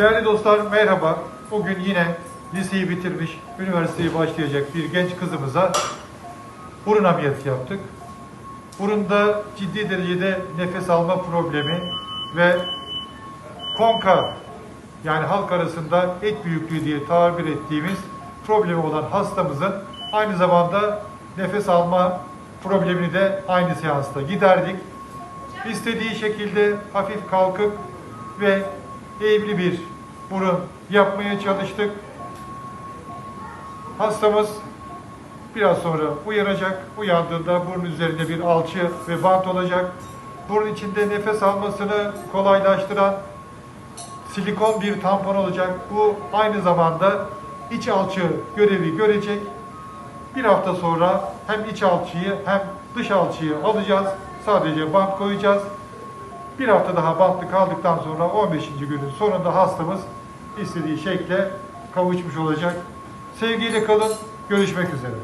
Değerli dostlar merhaba. Bugün yine liseyi bitirmiş, üniversiteye başlayacak bir genç kızımıza burun ameliyatı yaptık. Burunda ciddi derecede nefes alma problemi ve konka yani halk arasında et büyüklüğü diye tabir ettiğimiz problemi olan hastamızın aynı zamanda nefes alma problemini de aynı seansta giderdik. İstediği şekilde hafif kalkıp ve eğimli bir burun yapmaya çalıştık. Hastamız biraz sonra uyanacak. Uyandığında burun üzerinde bir alçı ve bant olacak. Burun içinde nefes almasını kolaylaştıran silikon bir tampon olacak. Bu aynı zamanda iç alçı görevi görecek. Bir hafta sonra hem iç alçıyı hem dış alçıyı alacağız. Sadece bant koyacağız. Bir hafta daha bantlı kaldıktan sonra 15. günün sonunda hastamız istediği şekle kavuşmuş olacak. Sevgiyle kalın. Görüşmek üzere.